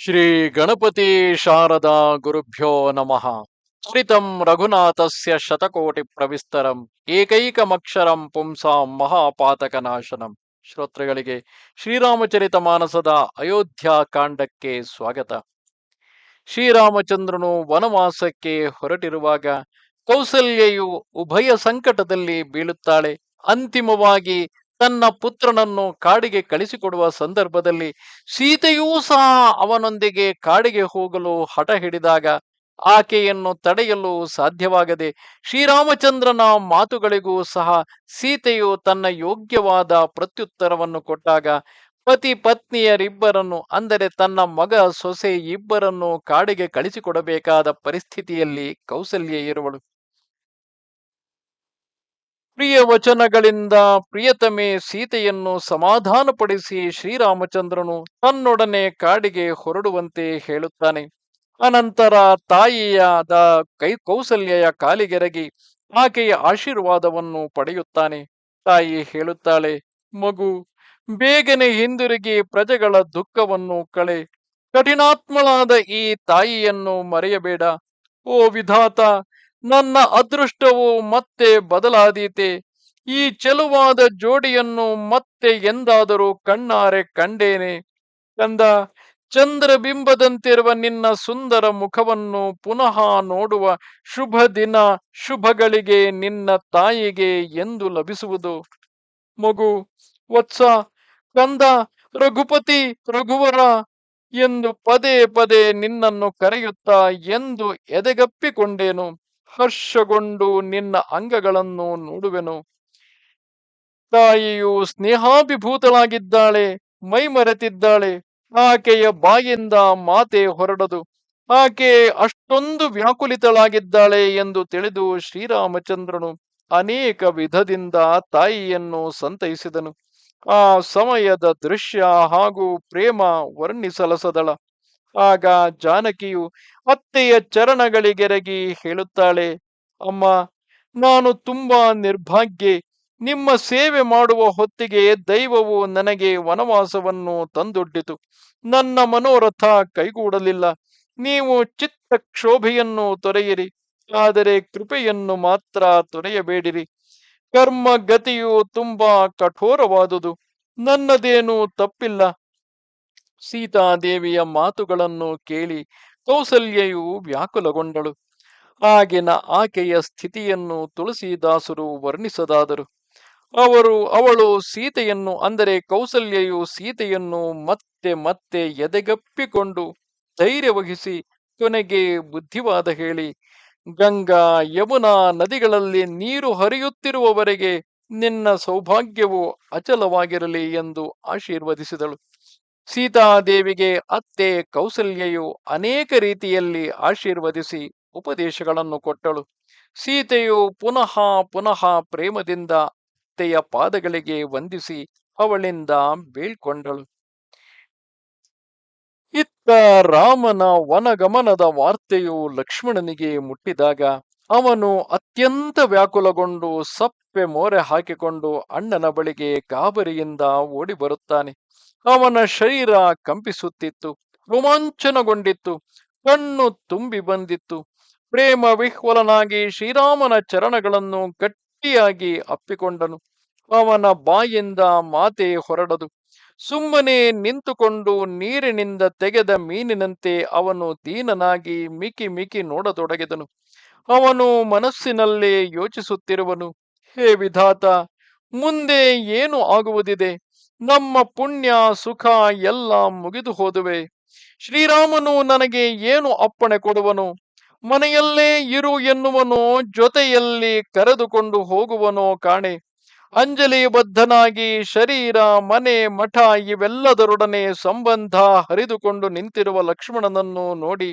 ಶ್ರೀ ಗಣಪತಿ ಶಾರದಾ ಗುರುಭ್ಯೋ ನಮಃ. ಚರಿತಂ ರಘುನಾಥಸ್ಯ ಶತಕೋಟಿ ಪ್ರವಿಸ್ತರಂ, ಏಕೈಕಮಕ್ಷರಂ ಪುಂಸಾಂ ಮಹಾಪಾತಕನಾಶನಂ. ಶ್ರೋತೃಗಳಿಗೆ ಶ್ರೀರಾಮಚರಿತ ಮಾನಸದ ಅಯೋಧ್ಯ ಕಾಂಡಕ್ಕೆ ಸ್ವಾಗತ. ಶ್ರೀರಾಮಚಂದ್ರನು ವನವಾಸಕ್ಕೆ ಹೊರಟಿರುವಾಗ ಕೌಸಲ್ಯೆಯು ಉಭಯ ಸಂಕಟದಲ್ಲಿ ಬೀಳುತ್ತಾಳೆ. ಅಂತಿಮವಾಗಿ ತನ್ನ ಪುತ್ರನನ್ನು ಕಾಡಿಗೆ ಕಳಿಸಿಕೊಡುವ ಸಂದರ್ಭದಲ್ಲಿ ಸೀತೆಯೂ ಸಹ ಅವನೊಂದಿಗೆ ಕಾಡಿಗೆ ಹೋಗಲು ಹಠ ಹಿಡಿದಾಗ ಆಕೆಯನ್ನು ತಡೆಯಲು ಸಾಧ್ಯವಾಗದೆ ಶ್ರೀರಾಮಚಂದ್ರನ ಮಾತುಗಳಿಗೂ ಸಹ ಸೀತೆಯು ತನ್ನ ಯೋಗ್ಯವಾದ ಪ್ರತ್ಯುತ್ತರವನ್ನು ಕೊಟ್ಟಾಗ ಪತಿ ಪತ್ನಿಯರಿಬ್ಬರನ್ನು, ಅಂದರೆ ತನ್ನ ಮಗ ಸೊಸೆ ಇಬ್ಬರನ್ನು ಕಾಡಿಗೆ ಕಳಿಸಿಕೊಡಬೇಕಾದ ಪರಿಸ್ಥಿತಿಯಲ್ಲಿ ಕೌಸಲ್ಯ ಇರುವಳು ಪ್ರಿಯ ವಚನಗಳಿಂದ ಪ್ರಿಯತಮೆ ಸೀತೆಯನ್ನು ಸಮಾಧಾನಪಡಿಸಿ ಶ್ರೀರಾಮಚಂದ್ರನು ತನ್ನೊಡನೆ ಕಾಡಿಗೆ ಹೊರಡುವಂತೆ ಹೇಳುತ್ತಾನೆ. ಅನಂತರ ತಾಯಿಯಾದ ಕೈ ಕೌಸಲ್ಯ ಕಾಲಿಗೆರಗಿ ಆಕೆಯ ಆಶೀರ್ವಾದವನ್ನು ಪಡೆಯುತ್ತಾನೆ. ತಾಯಿ ಹೇಳುತ್ತಾಳೆ, ಮಗು, ಬೇಗನೆ ಹಿಂದಿರುಗಿ ಪ್ರಜೆಗಳ ದುಃಖವನ್ನು ಕಳೆ. ಕಠಿಣಾತ್ಮಳಾದ ಈ ತಾಯಿಯನ್ನು ಮರೆಯಬೇಡ. ಓ ವಿಧಾತ ನನ್ನ ಅದೃಷ್ಟವು ಮತ್ತೆ ಬದಲಾದೀತೆ. ಈ ಚೆಲುವಾದ ಜೋಡಿಯನ್ನು ಮತ್ತೆ ಎಂದಾದರೂ ಕಣ್ಣಾರೆ ಕಂಡೇನೆ. ಕಂದ ಚಂದ್ರಬಿಂಬದಂತಿರುವ ನಿನ್ನ ಸುಂದರ ಮುಖವನ್ನು ಪುನಃ ನೋಡುವ ಶುಭ ದಿನ ಶುಭಗಳಿಗೆ ನಿನ್ನ ತಾಯಿಗೆ ಎಂದು ಲಭಿಸುವುದು. ಮಗು, ವತ್ಸ, ಕಂದ, ರಘುಪತಿ, ರಘುವರ ಎಂದು ಪದೇ ಪದೇ ನಿನ್ನನ್ನು ಕರೆಯುತ್ತಾ ಎಂದು ಎದೆಗಪ್ಪಿಕೊಂಡೇನು. ಹರ್ಷಗೊಂಡು ನಿನ್ನ ಅಂಗಗಳನ್ನು ನೋಡುವೆನು. ತಾಯಿಯು ಸ್ನೇಹಾಭಿಭೂತಳಾಗಿದ್ದಾಳೆ ಮೈ ಮರೆತಿದ್ದಾಳೆ ಆಕೆಯ ಬಾಯಿಂದ ಮಾತೆ ಹೊರಡದು. ಆಕೆ ಅಷ್ಟೊಂದು ವ್ಯಾಕುಲಿತಳಾಗಿದ್ದಾಳೆ ಎಂದು ತಿಳಿದು ಶ್ರೀರಾಮಚಂದ್ರನು ಅನೇಕ ವಿಧದಿಂದ ತಾಯಿಯನ್ನು ಸಂತೈಸಿದನು. ಆ ಸಮಯದ ದೃಶ್ಯ ಹಾಗೂ ಪ್ರೇಮ ವರ್ಣಿಸಲಸದಳ. ಆಗ ಜಾನಕಿಯು ಅತ್ತೆಯ ಚರಣಗಳಿಗೆರಗಿ ಹೇಳುತ್ತಾಳೆ, ಅಮ್ಮ, ನಾನು ತುಂಬಾ ನಿರ್ಭಾಗ್ಯೆ. ನಿಮ್ಮ ಸೇವೆ ಮಾಡುವ ಹೊತ್ತಿಗೆ ದೈವವು ನನಗೆ ವನವಾಸವನ್ನು ತಂದೊಡ್ಡಿತು. ನನ್ನ ಮನೋರಥ ಕೈಗೂಡಲಿಲ್ಲ. ನೀವು ಚಿತ್ತ ಕ್ಷೋಭೆಯನ್ನು ತೊರೆಯಿರಿ, ಆದರೆ ಕೃಪೆಯನ್ನು ಮಾತ್ರ ತೊರೆಯಬೇಡಿರಿ. ಕರ್ಮ ಗತಿಯು ತುಂಬಾ ಕಠೋರವಾದುದು. ನನ್ನದೇನು ತಪ್ಪಿಲ್ಲ. ಸೀತಾದೇವಿಯ ಮಾತುಗಳನ್ನು ಕೇಳಿ ಕೌಸಲ್ಯೆಯು ವ್ಯಾಕುಲಗೊಂಡಳು. ಆಗಿನ ಆಕೆಯ ಸ್ಥಿತಿಯನ್ನು ತುಳಸಿದಾಸರು ವರ್ಣಿಸದಾದರು. ಅವರು, ಅವಳು ಸೀತೆಯನ್ನು, ಅಂದರೆ ಕೌಸಲ್ಯೆಯು ಸೀತೆಯನ್ನು ಮತ್ತೆ ಮತ್ತೆ ಎದೆಗಪ್ಪಿಕೊಂಡು ಧೈರ್ಯ ವಹಿಸಿ ಕೊನೆಗೆ ಬುದ್ಧಿವಾದ ಹೇಳಿ, ಗಂಗಾ, ಯಮುನಾ ನದಿಗಳಲ್ಲಿ ನೀರು ಹರಿಯುತ್ತಿರುವವರೆಗೆ ನಿನ್ನ ಸೌಭಾಗ್ಯವು ಅಚಲವಾಗಿರಲಿ ಎಂದು ಆಶೀರ್ವದಿಸಿದಳು. ಸೀತಾದೇವಿಗೆ ಅತ್ತೆ ಕೌಸಲ್ಯೆಯು ಅನೇಕ ರೀತಿಯಲ್ಲಿ ಆಶೀರ್ವದಿಸಿ ಉಪದೇಶಗಳನ್ನು ಕೊಟ್ಟಳು. ಸೀತೆಯು ಪುನಃ ಪುನಃ ಪ್ರೇಮದಿಂದ ಅತ್ತೆಯ ಪಾದಗಳಿಗೆ ವಂದಿಸಿ ಅವಳಿಂದ ಬೀಳ್ಕೊಂಡಳು. ಇತ್ತ ರಾಮನ ವನಗಮನದ ವಾರ್ತೆಯು ಲಕ್ಷ್ಮಣನಿಗೆ ಮುಟ್ಟಿದಾಗ ಅವನು ಅತ್ಯಂತ ವ್ಯಾಕುಲಗೊಂಡು ಸಪ್ಪೆ ಮೋರೆ ಹಾಕಿಕೊಂಡು ಅಣ್ಣನ ಬಳಿಗೆ ಗಾಬರಿಯಿಂದ ಓಡಿ ಬರುತ್ತಾನೆ. ಅವನ ಶರೀರ ಕಂಪಿಸುತ್ತಿತ್ತು, ರೋಮಾಂಚನಗೊಂಡಿತ್ತು, ಕಣ್ಣು ತುಂಬಿ ಬಂದಿತ್ತು. ಪ್ರೇಮ ವಿಹ್ವಲನಾಗಿ ಶ್ರೀರಾಮನ ಚರಣಗಳನ್ನು ಗಟ್ಟಿಯಾಗಿ ಅಪ್ಪಿಕೊಂಡನು. ಅವನ ಬಾಯಿಂದ ಮಾತೆ ಹೊರಡದು. ಸುಮ್ಮನೆ ನಿಂತುಕೊಂಡು ನೀರಿನಿಂದ ತೆಗೆದ ಮೀನಿನಂತೆ ಅವನು ದೀನನಾಗಿ ಮಿಕಿ ಮಿಕಿ ನೋಡತೊಡಗಿದನು. ಅವನು ಮನಸ್ಸಿನಲ್ಲೇ ಯೋಚಿಸುತ್ತಿರುವನು. ಹೇ ವಿಧಾತ, ಮುಂದೆ ಏನು ಆಗುವುದಿದೆ? ನಮ್ಮ ಪುಣ್ಯ, ಸುಖ ಎಲ್ಲ ಮುಗಿದು ಹೋದುವೆ. ಶ್ರೀರಾಮನು ನನಗೆ ಏನು ಅಪ್ಪಣೆ ಕೊಡುವನು? ಮನೆಯಲ್ಲೇ ಇರು ಎನ್ನುವನು, ಜೊತೆಯಲ್ಲಿ ಕರೆದುಕೊಂಡು ಹೋಗುವನೋ ಕಾಣೆ. ಅಂಜಲಿಬದ್ಧನಾಗಿ ಶರೀರ, ಮನೆ, ಮಠ ಇವೆಲ್ಲದರೊಡನೆ ಸಂಬಂಧ ಹರಿದುಕೊಂಡು ನಿಂತಿರುವ ಲಕ್ಷ್ಮಣನನ್ನು ನೋಡಿ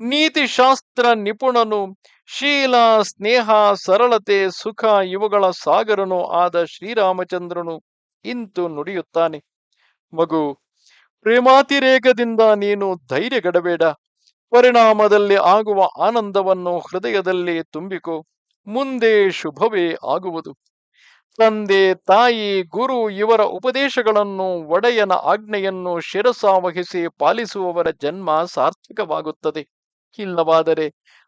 ನೀತಿಶಾಸ್ತ್ರ ನಿಪುಣನು, ಶೀಲ, ಸ್ನೇಹ, ಸರಳತೆ, ಸುಖ ಇವುಗಳ ಸಾಗರನು ಆದ ಶ್ರೀರಾಮಚಂದ್ರನು ಇಂತು ನುಡಿಯುತ್ತಾನೆ. ಮಗು, ಪ್ರೇಮಾತಿರೇಕದಿಂದ ನೀನು ಧೈರ್ಯಗಡಬೇಡ. ಪರಿಣಾಮದಲ್ಲಿ ಆಗುವ ಆನಂದವನ್ನು ಹೃದಯದಲ್ಲಿ ತುಂಬಿಕೋ. ಮುಂದೆ ಶುಭವೇ ಆಗುವುದು. ತಂದೆ, ತಾಯಿ, ಗುರು ಇವರ ಉಪದೇಶಗಳನ್ನು, ಒಡೆಯನ ಆಜ್ಞೆಯನ್ನು ಶಿರಸಾವಹಿಸಿ ಪಾಲಿಸುವವರ ಜನ್ಮ ಸಾರ್ಥಕವಾಗುತ್ತದೆ. ಇಲ್ಲವಾದರೆ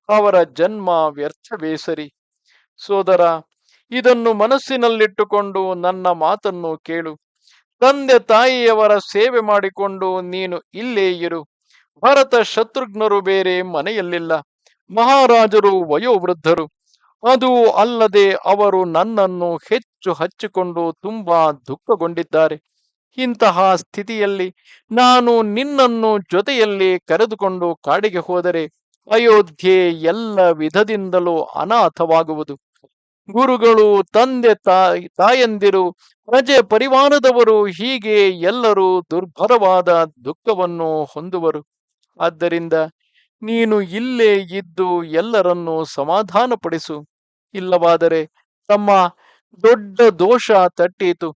ಅವರ ಜನ್ಮ ವ್ಯರ್ಥವೇ ಸರಿ. ಸೋದರ, ಇದನ್ನು ಮನಸ್ಸಿನಲ್ಲಿಟ್ಟುಕೊಂಡು ನನ್ನ ಮಾತನ್ನು ಕೇಳು. ತಂದೆ, ತಾಯಿಯವರ ಸೇವೆ ಮಾಡಿಕೊಂಡು ನೀನು ಇಲ್ಲೇ ಇರು. ಭರತ ಶತ್ರುಘ್ನರು ಬೇರೆ ಮನೆಯಲ್ಲಿಲ್ಲ. ಮಹಾರಾಜರು ವಯೋವೃದ್ಧರು. ಅದು ಅಲ್ಲದೆ ಅವರು ನನ್ನನ್ನು ಹೆಚ್ಚು ಹಚ್ಚಿಕೊಂಡು ತುಂಬಾ ದುಃಖಗೊಂಡಿದ್ದಾರೆ. ಇಂತಹ ಸ್ಥಿತಿಯಲ್ಲಿ ನಾನು ನಿನ್ನನ್ನು ಜೊತೆಯಲ್ಲಿ ಕರೆದುಕೊಂಡು ಕಾಡಿಗೆ ಹೋದರೆ ಅಯೋಧ್ಯೆ ಎಲ್ಲ ವಿಧದಿಂದಲೂ ಅನಾಥವಾಗುವುದು. ಗುರುಗಳು, ತಂದೆ ತಾಯಿ ತಾಯಂದಿರು ಪ್ರಜೆ ಪರಿವಾರದವರು ಹೀಗೆ ಎಲ್ಲರೂ ದುರ್ಭರವಾದ ದುಃಖವನ್ನು ಹೊಂದುವರು. ಆದ್ದರಿಂದ ನೀನು ಇಲ್ಲೇ ಇದ್ದು ಎಲ್ಲರನ್ನೂ ಸಮಾಧಾನಪಡಿಸು. ಇಲ್ಲವಾದರೆ ತಮ್ಮ ದೊಡ್ಡ ದೋಷ ತಟ್ಟಿತು.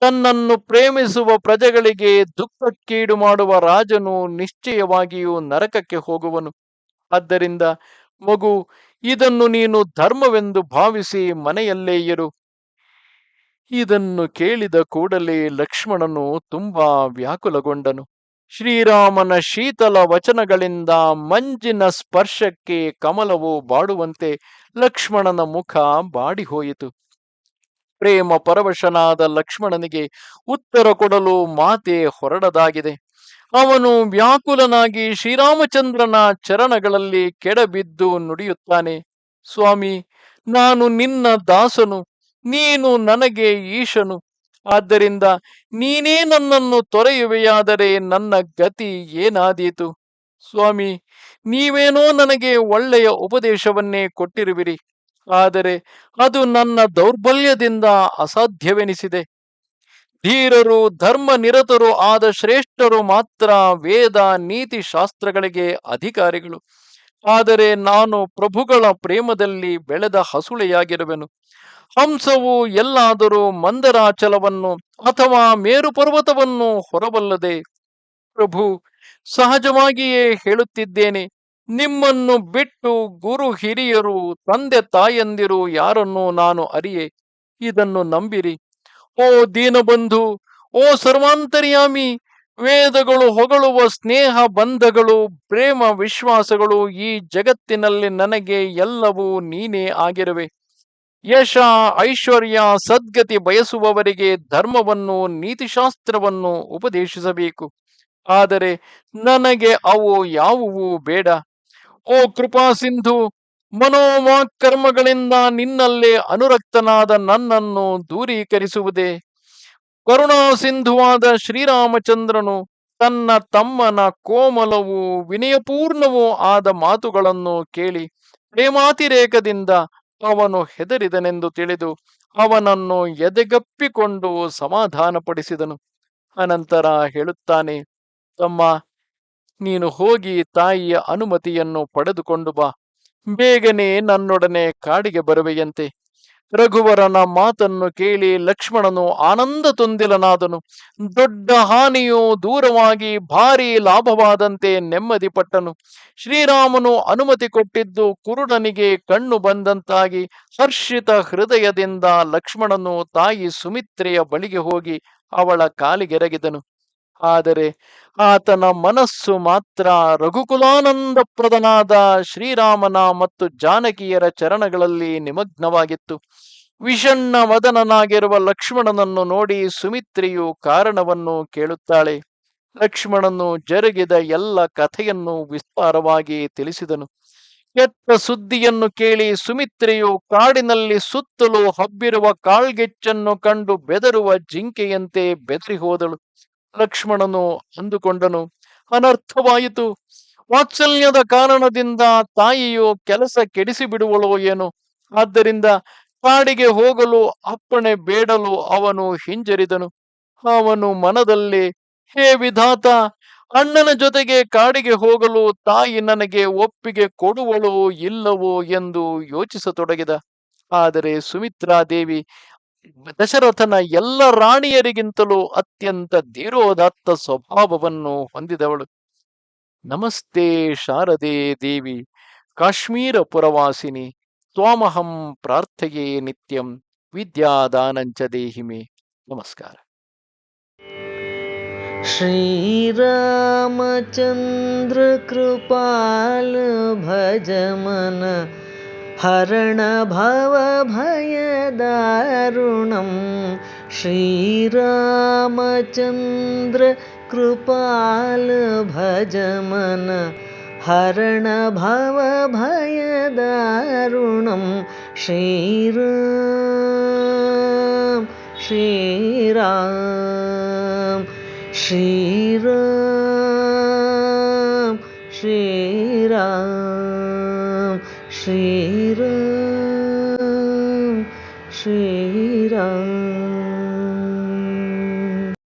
ತನ್ನನ್ನು ಪ್ರೇಮಿಸುವ ಪ್ರಜೆಗಳಿಗೆ ದುಃಖಕ್ಕೀಡು ಮಾಡುವ ರಾಜನು ನಿಶ್ಚಯವಾಗಿಯೂ ನರಕಕ್ಕೆ ಹೋಗುವನು. ಆದ್ದರಿಂದ ಮಗು, ಇದನ್ನು ನೀನು ಧರ್ಮವೆಂದು ಭಾವಿಸಿ ಮನೆಯಲ್ಲೇ ಇರು. ಇದನ್ನು ಕೇಳಿದ ಕೂಡಲೇ ಲಕ್ಷ್ಮಣನು ತುಂಬಾ ವ್ಯಾಕುಲಗೊಂಡನು. ಶ್ರೀರಾಮನ ಶೀತಲ ವಚನಗಳಿಂದ ಮಂಜಿನ ಸ್ಪರ್ಶಕ್ಕೆ ಕಮಲವು ಬಾಡುವಂತೆ ಲಕ್ಷ್ಮಣನ ಮುಖ ಬಾಡಿಹೋಯಿತು. ಪ್ರೇಮ ಪರವಶನಾದ ಲಕ್ಷ್ಮಣನಿಗೆ ಉತ್ತರ ಕೊಡಲು ಮಾತೆ ಹೊರಡದಾಗಿದೆ. ಅವನು ವ್ಯಾಕುಲನಾಗಿ ಶ್ರೀರಾಮಚಂದ್ರನ ಚರಣಗಳಲ್ಲಿ ಕೆಡಬಿದ್ದು ನುಡಿಯುತ್ತಾನೆ. ಸ್ವಾಮಿ, ನಾನು ನಿನ್ನ ದಾಸನು, ನೀನು ನನಗೆ ಈಶನು. ಆದ್ದರಿಂದ ನೀನೇ ನನ್ನನ್ನು ತೊರೆಯುವೆಯಾದರೆ ನನ್ನ ಗತಿ ಏನಾದೀತು? ಸ್ವಾಮಿ, ನೀವೇನೋ ನನಗೆ ಒಳ್ಳೆಯ ಉಪದೇಶವನ್ನೇ ಕೊಟ್ಟಿರುವಿರಿ. ಆದರೆ ಅದು ನನ್ನ ದೌರ್ಬಲ್ಯದಿಂದ ಅಸಾಧ್ಯವೆನಿಸಿದೆ. ಧೀರರು ಧರ್ಮ ನಿರತರು ಆದ ಶ್ರೇಷ್ಠರು ಮಾತ್ರ ವೇದ, ನೀತಿ ಶಾಸ್ತ್ರಗಳಿಗೆ ಅಧಿಕಾರಿಗಳು. ಆದರೆ ನಾನು ಪ್ರಭುಗಳ ಪ್ರೇಮದಲ್ಲಿ ಬೆಳೆದ ಹಸುಳೆಯಾಗಿರುವೆನು. ಹಂಸವು ಎಲ್ಲಾದರೂ ಮಂದರಾಚಲವನ್ನು ಅಥವಾ ಮೇರು ಪರ್ವತವನ್ನು ಹೊರಬಲ್ಲದೆ. ಪ್ರಭು, ಸಹಜವಾಗಿಯೇ ಹೇಳುತ್ತಿದ್ದೇನೆ. ನಿಮ್ಮನ್ನು ಬಿಟ್ಟು ಗುರು ಹಿರಿಯರು, ತಂದೆ ತಾಯಂದಿರು ಯಾರನ್ನು ನಾನು ಅರಿಯೆ? ಇದನ್ನು ನಂಬಿರಿ. ಓ ದೀನಬಂಧು, ಓ ಸರ್ವಾಂತರ್ಯಾಮಿ, ವೇದಗಳು ಹೊಗಳುವ ಸ್ನೇಹ ಬಂಧಗಳು, ಪ್ರೇಮ ವಿಶ್ವಾಸಗಳು ಈ ಜಗತ್ತಿನಲ್ಲಿ ನನಗೆ ಎಲ್ಲವೂ ನೀನೇ ಆಗಿರುವೆ. ಯಶ, ಐಶ್ವರ್ಯ, ಸದ್ಗತಿ ಬಯಸುವವರಿಗೆ ಧರ್ಮವನ್ನು, ನೀತಿಶಾಸ್ತ್ರವನ್ನು ಉಪದೇಶಿಸಬೇಕು. ಆದರೆ ನನಗೆ ಅವು ಯಾವುವು ಬೇಡ. ಓ ಕೃಪಾ ಸಿಂಧು ಮನೋಮಾಕರ್ಮಗಳಿಂದ ನಿನ್ನಲ್ಲೇ ಅನುರಕ್ತನಾದ ನನ್ನನ್ನು ದೂರೀಕರಿಸುವುದೇ. ಕರುಣಾ ಸಿಂಧುವಾದ ಶ್ರೀರಾಮಚಂದ್ರನು ತನ್ನ ತಮ್ಮನ ಕೋಮಲವೂ ವಿನಯಪೂರ್ಣವೂ ಆದ ಮಾತುಗಳನ್ನು ಕೇಳಿ ಪ್ರೇಮಾತಿರೇಕದಿಂದ ಅವನು ಹೆದರಿದನೆಂದು ತಿಳಿದು ಅವನನ್ನು ಎದೆಗಪ್ಪಿಕೊಂಡು ಸಮಾಧಾನಪಡಿಸಿದನು. ಅನಂತರ ಹೇಳುತ್ತಾನೆ, ತಮ್ಮ ನೀನು ಹೋಗಿ ತಾಯಿಯ ಅನುಮತಿಯನ್ನು ಪಡೆದುಕೊಂಡು ಬಾ. ಬೇಗನೆ ನನ್ನೊಡನೆ ಕಾಡಿಗೆ ಬರುವೆಯಂತೆ. ರಘುವರನ ಮಾತನ್ನು ಕೇಳಿ ಲಕ್ಷ್ಮಣನು ಆನಂದ ತುಂದಿಲನಾದನು. ದೊಡ್ಡ ಹಾನಿಯು ದೂರವಾಗಿ ಭಾರಿ ಲಾಭವಾದಂತೆ ನೆಮ್ಮದಿ ಪಟ್ಟನು. ಶ್ರೀರಾಮನು ಅನುಮತಿ ಕೊಟ್ಟಿದ್ದು ಕುರುಡನಿಗೆ ಕಣ್ಣು ಬಂದಂತಾಗಿ ಹರ್ಷಿತ ಹೃದಯದಿಂದ ಲಕ್ಷ್ಮಣನು ತಾಯಿ ಸುಮಿತ್ರೆಯ ಬಳಿಗೆ ಹೋಗಿ ಅವಳ ಕಾಲಿಗೆರಗಿದನು. ಆದರೆ ಆತನ ಮನಸ್ಸು ಮಾತ್ರ ರಘುಕುಲಾನಂದಪ್ರದನಾದ ಶ್ರೀರಾಮನ ಮತ್ತು ಜಾನಕಿಯರ ಚರಣಗಳಲ್ಲಿ ನಿಮಗ್ನವಾಗಿತ್ತು. ವಿಷಣ್ಣ ಮದನನಾಗಿರುವ ಲಕ್ಷ್ಮಣನನ್ನು ನೋಡಿ ಸುಮಿತ್ರಿಯು ಕಾರಣವನ್ನು ಕೇಳುತ್ತಾಳೆ. ಲಕ್ಷ್ಮಣನು ಜರುಗಿದ ಎಲ್ಲ ಕಥೆಯನ್ನು ವಿಸ್ತಾರವಾಗಿ ತಿಳಿಸಿದನು. ಕೆಟ್ಟ ಸುದ್ದಿಯನ್ನು ಕೇಳಿ ಸುಮಿತ್ರೆಯು ಕಾಡಿನಲ್ಲಿ ಸುತ್ತಲೂ ಹಬ್ಬಿರುವ ಕಾಳ್ಗೆಚ್ಚನ್ನು ಕಂಡು ಬೆದರುವ ಜಿಂಕೆಯಂತೆ ಬೆದರಿ ಹೋದಳು. ಲಕ್ಷ್ಮಣನು ಅಂದುಕೊಂಡನು. ಅನರ್ಥವಾಯಿತು. ವಾತ್ಸಲ್ಯದ ಕಾರಣದಿಂದ ತಾಯಿಯು ಕೆಲಸ ಕೆಡಿಸಿ ಬಿಡುವಳೋ ಏನು. ಆದ್ದರಿಂದ ಕಾಡಿಗೆ ಹೋಗಲು ಅಪ್ಪಣೆ ಬೇಡಲು ಅವನು ಹಿಂಜರಿದನು. ಅವನು ಮನದಲ್ಲಿ, ಹೇ ವಿಧಾತ, ಅಣ್ಣನ ಜೊತೆಗೆ ಕಾಡಿಗೆ ಹೋಗಲು ತಾಯಿ ನನಗೆ ಒಪ್ಪಿಗೆ ಕೊಡುವಳೋ ಇಲ್ಲವೋ ಎಂದು ಯೋಚಿಸತೊಡಗಿದ. ಆದರೆ ಸುಮಿತ್ರಾದೇವಿ ದಶರಥನ ಎಲ್ಲ ರಾಣಿಯರಿಗಿಂತಲೂ ಅತ್ಯಂತ ಧೀರೋದಾತ್ತ ಸ್ವಭಾವವನ್ನು ಹೊಂದಿದವಳು ನಮಸ್ತೆ ಶಾರದೆ ದೇವಿ ಕಾಶ್ಮೀರ ಪುರವಾಸಿನಿ ತ್ವಾಮಹಂ ಪ್ರಾರ್ಥೆಯೇ ನಿತ್ಯಂ ವಿದ್ಯಾದಾನಂಚ ದೇಹಿಮೆ ನಮಸ್ಕಾರ श्रीरामचन्द्र कृपाल हरणभवभयद ऋणं श्रीरामचन्द्रकृपालभजम हरण भवभयद ऋणं श्रीराम श्रीरां श्रीरु श्रीरां श्री